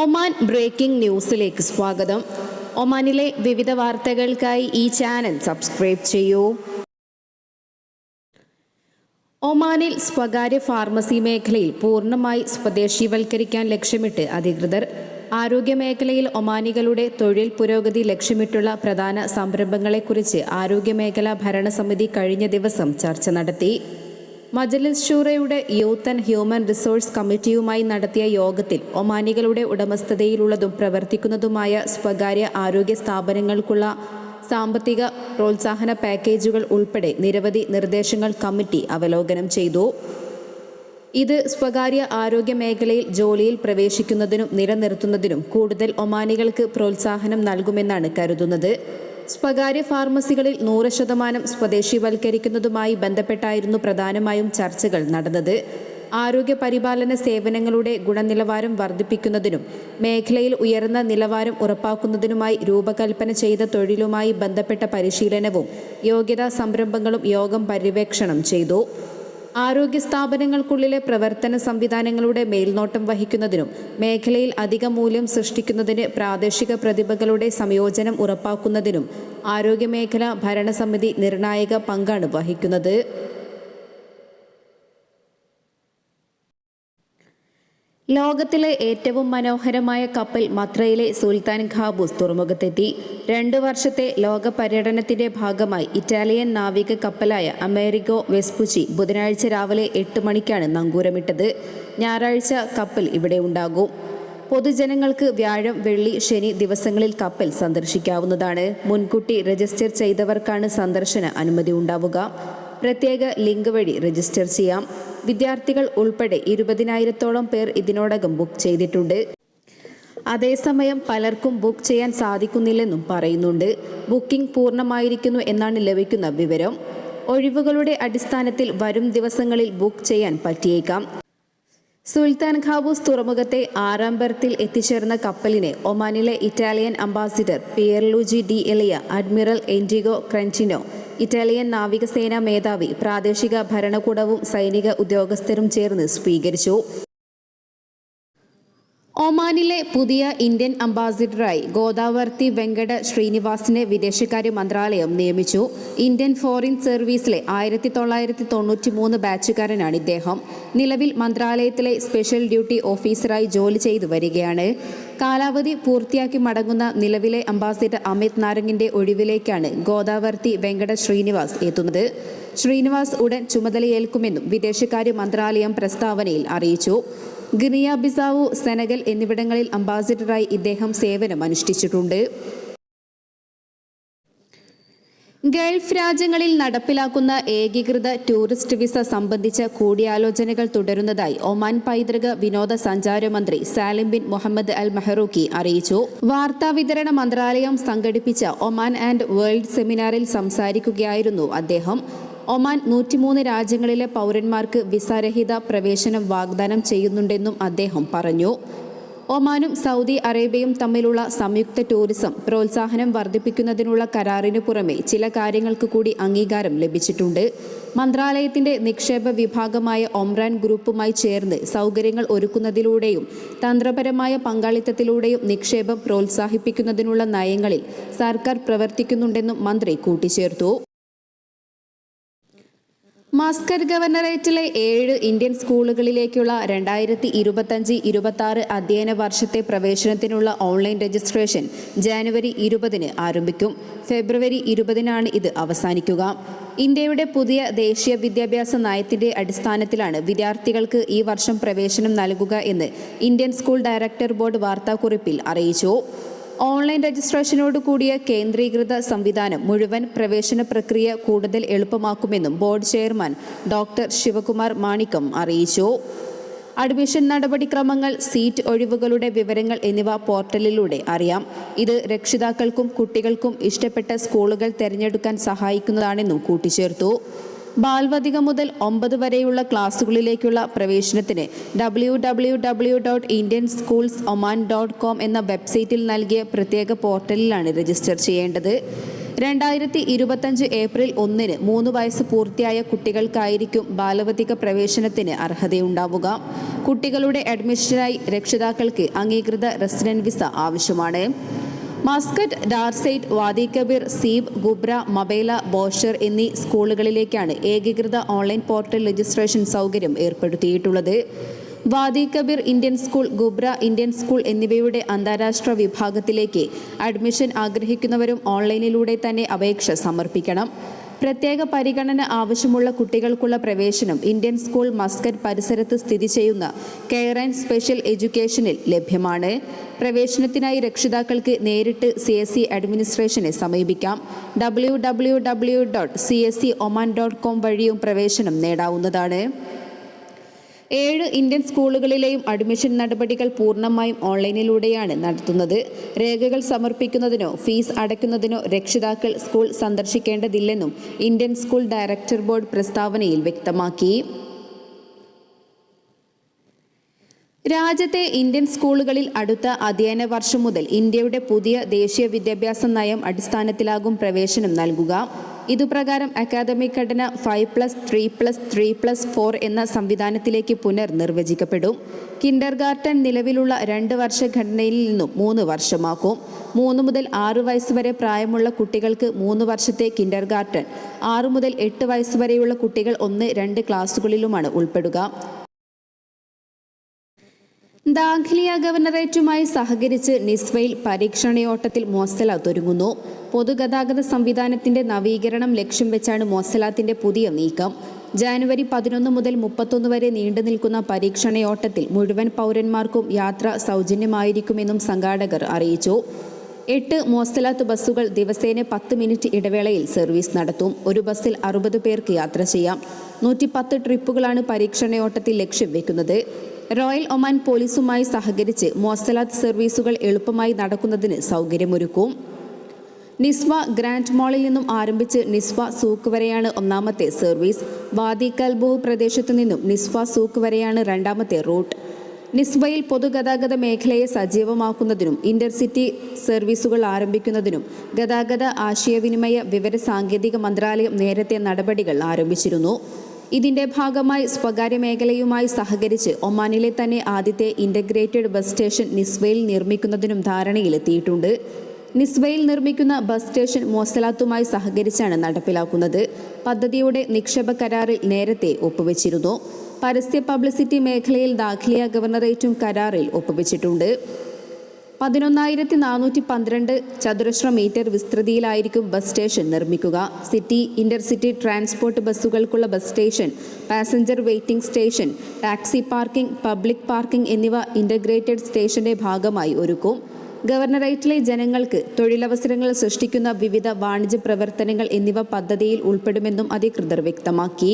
Oman breaking ന്യൂസിലേക്ക് സ്വാഗതം. ഒമാനിലെ വിവിധ വാർത്തകൾക്കായി ഈ ചാനൽ സബ്സ്ക്രൈബ് ചെയ്യൂ. ഒമാനിൽ സ്വകാര്യ ഫാർമസി മേഖലയിൽ പൂർണമായി സ്വദേശീവൽക്കരിക്കാൻ ലക്ഷ്യമിട്ട് അധികൃതർ. ആരോഗ്യമേഖലയിൽ ഒമാനികളുടെ തൊഴിൽ പുരോഗതി ലക്ഷ്യമിട്ടുള്ള പ്രധാന സംരംഭങ്ങളെക്കുറിച്ച് ആരോഗ്യമേഖലാ ഭരണസമിതി കഴിഞ്ഞ ദിവസം ചർച്ച നടത്തി. മജലിസ് ഷൂറയുടെ യൂത്ത് ആൻഡ് ഹ്യൂമൻ റിസോഴ്സ് കമ്മിറ്റിയുമായി നടത്തിയ യോഗത്തിൽ ഒമാനികളുടെ ഉടമസ്ഥതയിലുള്ളതും പ്രവർത്തിക്കുന്നതുമായ സ്വകാര്യ ആരോഗ്യ സ്ഥാപനങ്ങൾക്കുള്ള സാമ്പത്തിക പ്രോത്സാഹന പാക്കേജുകൾ ഉൾപ്പെടെ നിരവധി നിർദ്ദേശങ്ങൾ കമ്മിറ്റി അവലോകനം ചെയ്തു. ഇത് സ്വകാര്യ ആരോഗ്യ മേഖലയിൽ ജോലിയിൽ പ്രവേശിക്കുന്നതിനും നിലനിർത്തുന്നതിനും കൂടുതൽ ഒമാനികൾക്ക് പ്രോത്സാഹനം നൽകുമെന്നാണ് കരുതുന്നത്. സ്വകാര്യ ഫാർമസികളിൽ നൂറ് ശതമാനം സ്വദേശിവൽക്കരിക്കുന്നതുമായി ബന്ധപ്പെട്ടായിരുന്നു പ്രധാനമായും ചർച്ചകൾ നടന്നത്. ആരോഗ്യ പരിപാലന സേവനങ്ങളുടെ ഗുണനിലവാരം വർദ്ധിപ്പിക്കുന്നതിനും മേഖലയിൽ ഉയർന്ന നിലവാരം ഉറപ്പാക്കുന്നതിനുമായി രൂപകൽപ്പന ചെയ്ത തൊഴിലുമായി ബന്ധപ്പെട്ട പരിശീലനവും യോഗ്യതാ സംരംഭങ്ങളും യോഗം പര്യവേക്ഷണം ചെയ്തു. ആരോഗ്യ സ്ഥാപനങ്ങൾക്കുള്ളിലെ പ്രവർത്തന സംവിധാനങ്ങളുടെ മേൽനോട്ടം വഹിക്കുന്നതിനും മേഖലയിൽ അധിക മൂല്യം സൃഷ്ടിക്കുന്നതിന് പ്രാദേശിക പ്രതിഭകളുടെ സംയോജനം ഉറപ്പാക്കുന്നതിനും ആരോഗ്യമേഖല ഭരണസമിതി നിർണായക പങ്കാണ് വഹിക്കുന്നത്. ലോകത്തിലെ ഏറ്റവും മനോഹരമായ കപ്പൽ മത്രയിലെ സുൽത്താൻ ഖാബൂസ് തുറമുഖത്തെത്തി. രണ്ടു വർഷത്തെ ലോക പര്യടനത്തിന്റെ ഭാഗമായി ഇറ്റാലിയൻ നാവിക കപ്പലായ അമേരിക്കോ വെസ്പുച്ചി ബുധനാഴ്ച രാവിലെ എട്ട് മണിക്കാണ് നങ്കൂരമിട്ടത്. ഞായറാഴ്ച കപ്പൽ ഇവിടെ ഉണ്ടാകും. പൊതുജനങ്ങൾക്ക് വ്യാഴം വെള്ളി ശനി ദിവസങ്ങളിൽ കപ്പൽ സന്ദർശിക്കാവുന്നതാണ്. മുൻകൂട്ടി രജിസ്റ്റർ ചെയ്തവർക്കാണ് സന്ദർശന അനുമതി ഉണ്ടാവുക. പ്രത്യേക ലിങ്ക് വഴി രജിസ്റ്റർ ചെയ്യാം. വിദ്യാർത്ഥികൾ ഉൾപ്പെടെ ഇരുപതിനായിരത്തോളം പേർ ഇതിനോടകം ബുക്ക് ചെയ്തിട്ടുണ്ട്. അതേസമയം പലർക്കും ബുക്ക് ചെയ്യാൻ സാധിക്കുന്നില്ലെന്നും പറയുന്നുണ്ട്. ബുക്കിംഗ് പൂർണമായിരിക്കുന്നു എന്നാണ് ലഭിക്കുന്ന വിവരം. ഒഴിവുകളുടെ അടിസ്ഥാനത്തിൽ വരും ദിവസങ്ങളിൽ ബുക്ക് ചെയ്യാൻ പറ്റിയേക്കാം. സുൽത്താൻ ഖാബൂസ് തുറമുഖത്തെ ആറാം ബർത്തിൽ എത്തിച്ചേർന്ന കപ്പലിനെ ഒമാനിലെ Italian ambassador Pierluigi D'Elia admiral Enrico Credendino Italian നാവികസേനാ മേധാവി പ്രാദേശിക ഭരണകൂടവും സൈനിക ഉദ്യോഗസ്ഥരും ചേർന്ന് സ്വീകരിച്ചു. ഒമാനിലെ പുതിയ ഇന്ത്യൻ അംബാസിഡറായി ഗോദാവർത്തി വെങ്കട ശ്രീനിവാസിനെ വിദേശകാര്യ മന്ത്രാലയം നിയമിച്ചു. ഇന്ത്യൻ ഫോറിൻ സർവീസിലെ ആയിരത്തി തൊള്ളായിരത്തി തൊണ്ണൂറ്റി മൂന്ന് ബാച്ചുകാരനാണ് ഇദ്ദേഹം. നിലവിൽ മന്ത്രാലയത്തിലെ സ്പെഷ്യൽ ഡ്യൂട്ടി ഓഫീസറായി ജോലി ചെയ്തു വരികയാണ്. കാലാവധി പൂർത്തിയാക്കി മടങ്ങുന്ന നിലവിലെ അംബാസിഡർ അമിത് നാരങ്ങിന്റെ ഒഴിവിലേക്കാണ് ഗോദാവർത്തി വെങ്കട ശ്രീനിവാസ് എത്തുന്നത്. ശ്രീനിവാസ് ഉടൻ ചുമതലയേൽക്കുമെന്നും വിദേശകാര്യ മന്ത്രാലയം പ്രസ്താവനയിൽ അറിയിച്ചു. ഗിനിയ ബിസാവു സെനഗൽ എന്നിവിടങ്ങളിൽ അംബാസിഡറായി ഇദ്ദേഹം സേവനം അനുഷ്ഠിച്ചിട്ടുണ്ട്. ഗൾഫ് രാജ്യങ്ങളിൽ നടപ്പിലാക്കുന്ന ഏകീകൃത ടൂറിസ്റ്റ് വിസ സംബന്ധിച്ച കൂടിയാലോചനകൾ തുടരുന്നതായി ഒമാൻ പൈതൃക വിനോദസഞ്ചാര മന്ത്രി Salim bin Mohammed Al Mahrouqi അറിയിച്ചു. വാർത്താവിതരണ മന്ത്രാലയം സംഘടിപ്പിച്ച ഒമാൻ ആൻഡ് വേൾഡ് സെമിനാറിൽ സംസാരിക്കുകയായിരുന്നു അദ്ദേഹം. ഒമാൻ നൂറ്റിമൂന്ന് രാജ്യങ്ങളിലെ പൗരന്മാർക്ക് വിസാരഹിത പ്രവേശനം വാഗ്ദാനം ചെയ്യുന്നുണ്ടെന്നും അദ്ദേഹം പറഞ്ഞു. ഒമാനും സൗദി അറേബ്യയും തമ്മിലുള്ള സംയുക്ത ടൂറിസം പ്രോത്സാഹനം വർദ്ധിപ്പിക്കുന്നതിനുള്ള കരാറിനു പുറമെ ചില കാര്യങ്ങൾക്ക് കൂടി അംഗീകാരം ലഭിച്ചിട്ടുണ്ട്. മന്ത്രാലയത്തിന്റെ നിക്ഷേപ വിഭാഗമായ ഒമ്രാൻ ഗ്രൂപ്പുമായി ചേർന്ന് സൗകര്യങ്ങൾ ഒരുക്കുന്നതിലൂടെയും തന്ത്രപരമായ പങ്കാളിത്തത്തിലൂടെയും നിക്ഷേപം പ്രോത്സാഹിപ്പിക്കുന്നതിനുള്ള നയങ്ങളിൽ സർക്കാർ പ്രവർത്തിക്കുന്നുണ്ടെന്നും മന്ത്രി കൂട്ടിച്ചേർത്തു. മസ്കർ ഗവർണറേറ്റിലെ ഏഴ് ഇന്ത്യൻ സ്കൂളുകളിലേക്കുള്ള രണ്ടായിരത്തി ഇരുപത്തഞ്ച് ഇരുപത്തി ആറ് അധ്യയന വർഷത്തെ പ്രവേശനത്തിനുള്ള ഓൺലൈൻ രജിസ്ട്രേഷൻ ജാനുവരി ഇരുപതിന് ആരംഭിക്കും. ഫെബ്രുവരി ഇരുപതിനാണ് ഇത് അവസാനിക്കുക. ഇന്ത്യയുടെ പുതിയ ദേശീയ വിദ്യാഭ്യാസ നയത്തിന്റെ അടിസ്ഥാനത്തിലാണ് വിദ്യാർത്ഥികൾക്ക് ഈ വർഷം പ്രവേശനം നൽകുക എന്ന് ഇന്ത്യൻ സ്കൂൾ ഡയറക്ടർ ബോർഡ് വാർത്താക്കുറിപ്പിൽ അറിയിച്ചു. ഓൺലൈൻ രജിസ്ട്രേഷനോട് കൂടിയ കേന്ദ്രീകൃത സംവിധാനം മുഴുവൻ പ്രവേശന പ്രക്രിയ കൂടുതൽ എളുപ്പമാക്കുമെന്നും board chairman doctor Sivakumar Manickam അറിയിച്ചു. അഡ്മിഷൻ നടപടിക്രമങ്ങൾ സീറ്റ് ഒഴിവുകളുടെ വിവരങ്ങൾ എന്നിവ പോർട്ടലിലൂടെ അറിയാം. ഇത് രക്ഷിതാക്കൾക്കും കുട്ടികൾക്കും ഇഷ്ടപ്പെട്ട സ്കൂളുകൾ തിരഞ്ഞെടുക്കാൻ സഹായിക്കുന്നതാണെന്നും കൂട്ടിച്ചേർത്തു. ബാൽവതിക മുതൽ ഒമ്പത് വരെയുള്ള ക്ലാസുകളിലേക്കുള്ള പ്രവേശനത്തിന് W W W dot Indian schools Oman dot com എന്ന വെബ്സൈറ്റിൽ നൽകിയ പ്രത്യേക പോർട്ടലിലാണ് രജിസ്റ്റർ ചെയ്യേണ്ടത്. രണ്ടായിരത്തി ഇരുപത്തഞ്ച് ഏപ്രിൽ ഒന്നിന് മൂന്ന് വയസ്സ് പൂർത്തിയായ കുട്ടികൾക്കായിരിക്കും ബാലവതിക പ്രവേശനത്തിന് അർഹതയുണ്ടാവുക. കുട്ടികളുടെ അഡ്മിഷനായി രക്ഷിതാക്കൾക്ക് അംഗീകൃത റെസിഡന്റ് വിസ ആവശ്യമാണ്. Muscat Darsait Wadi Kabir Seeb Ghubra Mabela Bowsher എന്നീ സ്കൂളുകളിലേക്കാണ് ഏകീകൃത ഓൺലൈൻ പോർട്ടൽ രജിസ്ട്രേഷൻ സൗകര്യം ഏർപ്പെടുത്തിയിട്ടുള്ളത്. Wadi Kabir Indian school Ghubra Indian school എന്നിവയുടെ അന്താരാഷ്ട്ര വിഭാഗത്തിലേക്ക് അഡ്മിഷൻ ആഗ്രഹിക്കുന്നവരും ഓൺലൈനിലൂടെ തന്നെ അപേക്ഷ സമർപ്പിക്കണം. പ്രത്യേക പരിഗണന ആവശ്യമുള്ള കുട്ടികൾക്കുള്ള പ്രവേശനം ഇന്ത്യൻ സ്കൂൾ മസ്കറ്റ് പരിസരത്ത് സ്ഥിതി ചെയ്യുന്ന കെയർ ആൻഡ് സ്പെഷ്യൽ എഡ്യൂക്കേഷനിൽ ലഭ്യമാണ്. പ്രവേശനത്തിനായി രക്ഷിതാക്കൾക്ക് നേരിട്ട് സി എസ് സി അഡ്മിനിസ്ട്രേഷനെ സമീപിക്കാം. W W W dot C S C Oman dot com വഴിയും പ്രവേശനം നേടാവുന്നതാണ്. ഏഴ് ഇന്ത്യൻ സ്കൂളുകളിലെയും അഡ്മിഷൻ നടപടികൾ പൂർണമായും ഓൺലൈനിലൂടെയാണ് നടത്തുന്നത്. രേഖകൾ സമർപ്പിക്കുന്നതിനോ ഫീസ് അടയ്ക്കുന്നതിനോ രക്ഷിതാക്കൾ സ്കൂൾ സന്ദർശിക്കേണ്ടതില്ലെന്നും ഇന്ത്യൻ സ്കൂൾ ഡയറക്ടർ ബോർഡ് പ്രസ്താവനയിൽ വ്യക്തമാക്കി. രാജ്യത്തെ ഇന്ത്യൻ സ്കൂളുകളിൽ അടുത്ത അധ്യയന വർഷം മുതൽ ഇന്ത്യയുടെ പുതിയ ദേശീയ വിദ്യാഭ്യാസ നയം അടിസ്ഥാനത്തിലാകും പ്രവേശനം നൽകുക. ഇതുപ്രകാരം അക്കാദമിക് ഘടന five plus three plus three plus four എന്ന സംവിധാനത്തിലേക്ക് പുനർനിർവചിക്കപ്പെടും. കിൻഡർ ഗാർട്ടൻ നിലവിലുള്ള രണ്ട് വർഷ ഘടനയിൽ നിന്നും മൂന്ന് വർഷമാക്കും. മൂന്ന് മുതൽ ആറ് വയസ്സ് വരെ പ്രായമുള്ള കുട്ടികൾക്ക് മൂന്ന് വർഷത്തെ കിൻഡർ ഗാർട്ടൻ ആറ് മുതൽ എട്ട് വയസ്സ് വരെയുള്ള കുട്ടികൾ ഒന്ന് രണ്ട് ക്ലാസ്സുകളിലുമാണ് ഉൾപ്പെടുക. ദാഖിലിയ ഗവർണറേറ്റുമായി സഹകരിച്ച് നിസ്വയിൽ പരീക്ഷണയോട്ടത്തിൽ മോസല ഒരുങ്ങുന്നു. പൊതുഗതാഗത സംവിധാനത്തിന്റെ നവീകരണം ലക്ഷ്യം വെച്ചാണ് മോസലാത്തിന്റെ പുതിയ നീക്കം. ജാനുവരി പതിനൊന്ന് മുതൽ മുപ്പത്തൊന്ന് വരെ നീണ്ടു നിൽക്കുന്ന പരീക്ഷണയോട്ടത്തിൽ മുഴുവൻ പൗരന്മാർക്കും യാത്ര സൗജന്യമായിരിക്കുമെന്നും സംഘാടകർ അറിയിച്ചു. എട്ട് മോസ്തലാത്ത് ബസ്സുകൾ ദിവസേന പത്ത് മിനിറ്റ് ഇടവേളയിൽ സർവീസ് നടത്തും. ഒരു ബസ്സിൽ അറുപത് പേർക്ക് യാത്ര ചെയ്യാം. നൂറ്റി പത്ത് ട്രിപ്പുകളാണ് പരീക്ഷണയോട്ടത്തിൽ ലക്ഷ്യം വെക്കുന്നത്. റോയൽ ഒമാൻ പോലീസുമായി സഹകരിച്ച് മോസലാത്ത് സർവീസുകൾ എളുപ്പമായി നടക്കുന്നതിന് സൗകര്യമൊരുക്കും. നിസ്വ ഗ്രാൻഡ് മാളിൽ നിന്നും ആരംഭിച്ച് നിസ്വ സൂക്ക് വരെയാണ് ഒന്നാമത്തെ സർവീസ്. വാദി കൽബോഹ് പ്രദേശത്തു നിന്നും നിസ്വ സൂക്ക് വരെയാണ് രണ്ടാമത്തെ റൂട്ട്. നിസ്വയിൽ പൊതുഗതാഗത മേഖലയെ സജീവമാക്കുന്നതിനും ഇന്റർസിറ്റി സർവീസുകൾ ആരംഭിക്കുന്നതിനും ഗതാഗത ആശയവിനിമയ വിവര സാങ്കേതിക മന്ത്രാലയം നേരത്തെ നടപടികൾ ആരംഭിച്ചിരുന്നു. ഇതിന്റെ ഭാഗമായി സ്വകാര്യ മേഖലയുമായി സഹകരിച്ച് ഒമാനിലെ തന്നെ ആദ്യത്തെ ഇന്റഗ്രേറ്റഡ് ബസ് സ്റ്റേഷൻ നിസ്വയിൽ നിർമ്മിക്കുന്നതിനും ധാരണയിലെത്തിയിട്ടുണ്ട്. നിസ്വയിൽ നിർമ്മിക്കുന്ന ബസ് സ്റ്റേഷൻ മോസലാത്തുമായി സഹകരിച്ചാണ് നടപ്പിലാക്കുന്നത്. പദ്ധതിയുടെ നിക്ഷേപ കരാറിൽ നേരത്തെ ഒപ്പുവെച്ചിരുന്നു. പരസ്യ പബ്ലിസിറ്റി മേഖലയിൽ ദാഖിലിയ ഗവർണറേറ്റും കരാറിൽ ഒപ്പുവെച്ചിട്ടുണ്ട്. പതിനൊന്നായിരത്തി നാനൂറ്റി പന്ത്രണ്ട് ചതുരശ്ര മീറ്റർ വിസ്തൃതിയിലായിരിക്കും ബസ് സ്റ്റേഷൻ നിർമ്മിക്കുക. City intercity transport ബസ്സുകൾക്കുള്ള bus station passenger waiting station taxi parking public parking എന്നിവ ഇന്റഗ്രേറ്റഡ് സ്റ്റേഷന്റെ ഭാഗമായി ഒരുക്കും. ഗവർണറേറ്റിലെ ജനങ്ങൾക്ക് തൊഴിലവസരങ്ങൾ സൃഷ്ടിക്കുന്ന വിവിധ വാണിജ്യ പ്രവർത്തനങ്ങൾ എന്നിവ പദ്ധതിയിൽ ഉൾപ്പെടുമെന്നും അധികൃതർ വ്യക്തമാക്കി.